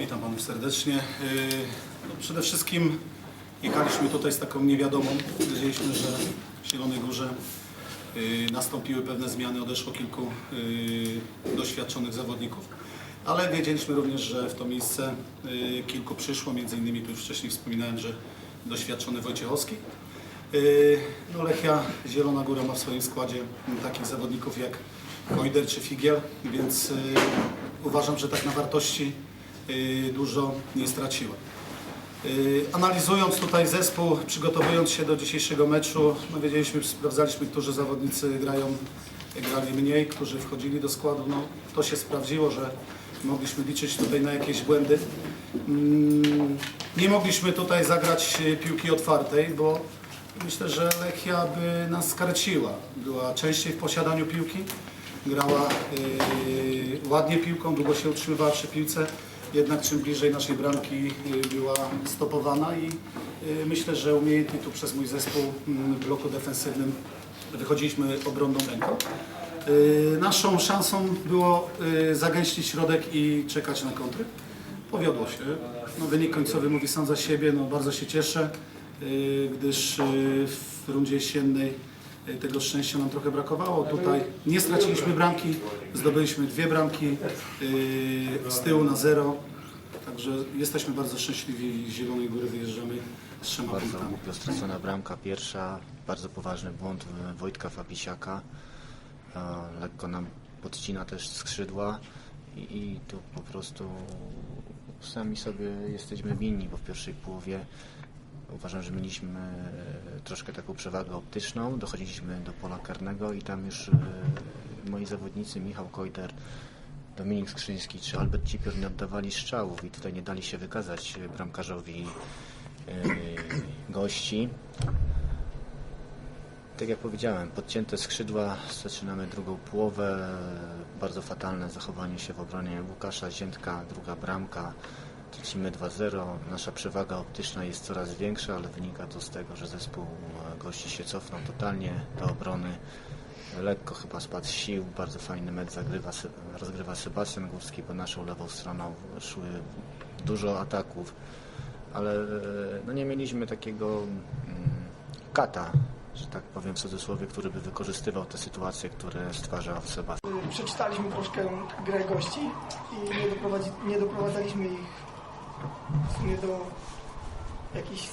Witam panów serdecznie. Yy, No przede wszystkim jechaliśmy tutaj z taką niewiadomą. Wiedzieliśmy, że w Zielonej Górze yy, nastąpiły pewne zmiany, odeszło kilku yy, doświadczonych zawodników, ale wiedzieliśmy również, że w to miejsce kilku przyszło, między innymi tu już wcześniej wspominałem, że doświadczony Wojciechowski. No Lechia Zielona Góra ma w swoim składzie takich zawodników jak Kojder czy Figiel, więc uważam, że tak na wartości dużo nie straciła. Yy, Analizując tutaj zespół, przygotowując się do dzisiejszego meczu, no wiedzieliśmy, sprawdzaliśmy, którzy zawodnicy grają, grali mniej, którzy wchodzili do składu. No, to się sprawdziło, że mogliśmy liczyć tutaj na jakieś błędy. Mm, Nie mogliśmy tutaj zagrać piłki otwartej, bo myślę, że Lechia by nas skarciła. Była częściej w posiadaniu piłki, grała yy, ładnie piłką, długo się utrzymywała przy piłce, jednak czym bliżej naszej bramki yy, była stopowana i yy, myślę, że umiejętnie tu przez mój zespół mm, w bloku defensywnym wychodziliśmy obronną ręką. Yy, Naszą szansą było zagęścić środek i czekać na kontry. Powiodło się. No, wynik końcowy mówi sam za siebie. No, bardzo się cieszę, gdyż w rundzie jesiennej tego szczęścia nam trochę brakowało. Tutaj nie straciliśmy bramki, zdobyliśmy dwie bramki yy, z tyłu na zero. Także jesteśmy bardzo szczęśliwi i z Zielonej Góry wyjeżdżamy z trzema Bardzo punktami. głupio stracona bramka pierwsza, bardzo poważny błąd e, Wojtka Fabisiaka. E, Lekko nam podcina też skrzydła i, i tu po prostu sami sobie jesteśmy winni, bo w pierwszej połowie uważam, że mieliśmy e, troszkę taką przewagę optyczną, dochodziliśmy do pola karnego i tam już e, moi zawodnicy Michał Kojder Dominik Skrzyński czy Albert Cipior nie oddawali strzałów i tutaj nie dali się wykazać e, bramkarzowi gości. Tak jak powiedziałem, podcięte skrzydła, zaczynamy drugą połowę. Bardzo fatalne zachowanie się w obronie Łukasza Ziętka, druga bramka. Tracimy 2-0. Nasza przewaga optyczna jest coraz większa, ale wynika to z tego, że zespół e, gości się cofnął totalnie do obrony. Lekko chyba spadł sił, bardzo fajny mecz zagrywa, rozgrywa Sebastian Górski, bo naszą lewą stroną szły dużo ataków, ale e, no nie mieliśmy takiego mm, kata, że tak powiem w cudzysłowie, który by wykorzystywał te sytuacje, które stwarzał Sebastian. Przeczytaliśmy troszkę grę gości i nie, doprowadzi, nie doprowadzaliśmy ich sumie do jakichś 100%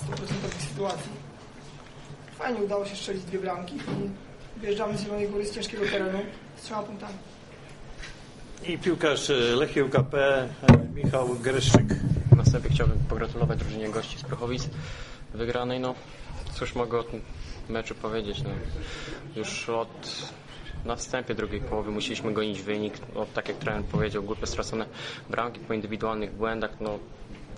sytuacji. Fajnie udało się strzelić dwie bramki i wyjeżdżamy z Zielonej Góry z ciężkiego terenu z trzema punktami. I piłkarz e, Lechii UKP e, Michał Greszczyk. Na wstępie chciałbym pogratulować drużynie gości z Prochowic wygranej. No, cóż mogę o tym meczu powiedzieć. No, już od na wstępie drugiej połowy musieliśmy gonić wynik. No, tak jak trener powiedział, głupie stracone bramki po indywidualnych błędach. No,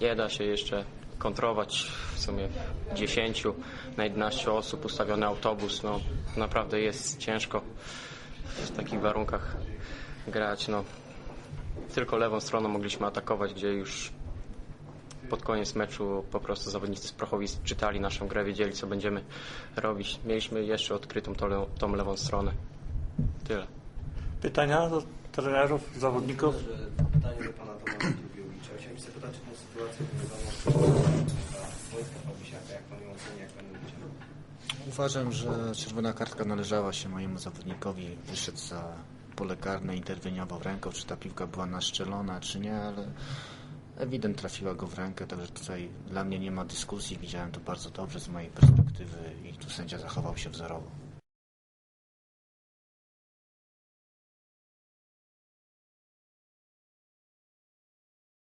nie da się jeszcze kontrować w sumie 10 na 11 osób ustawiony autobus. No, naprawdę jest ciężko w takich warunkach grać. No, tylko lewą stroną mogliśmy atakować, gdzie już pod koniec meczu po prostu zawodnicy z Prochowic czytali naszą grę, wiedzieli co będziemy robić. Mieliśmy jeszcze odkrytą tą, tą lewą stronę. Tyle. Pytania do trenerów, zawodników? Pytanie do pana Tomasza Drugiewicza. Chciałem się zapytać, Uważam, że czerwona kartka należała się mojemu zawodnikowi. Wyszedł za pole karne, interweniował ręką, czy ta piłka była naszczelona, czy nie, ale ewident trafiła go w rękę, także tutaj dla mnie nie ma dyskusji. Widziałem to bardzo dobrze z mojej perspektywy i tu sędzia zachował się wzorowo.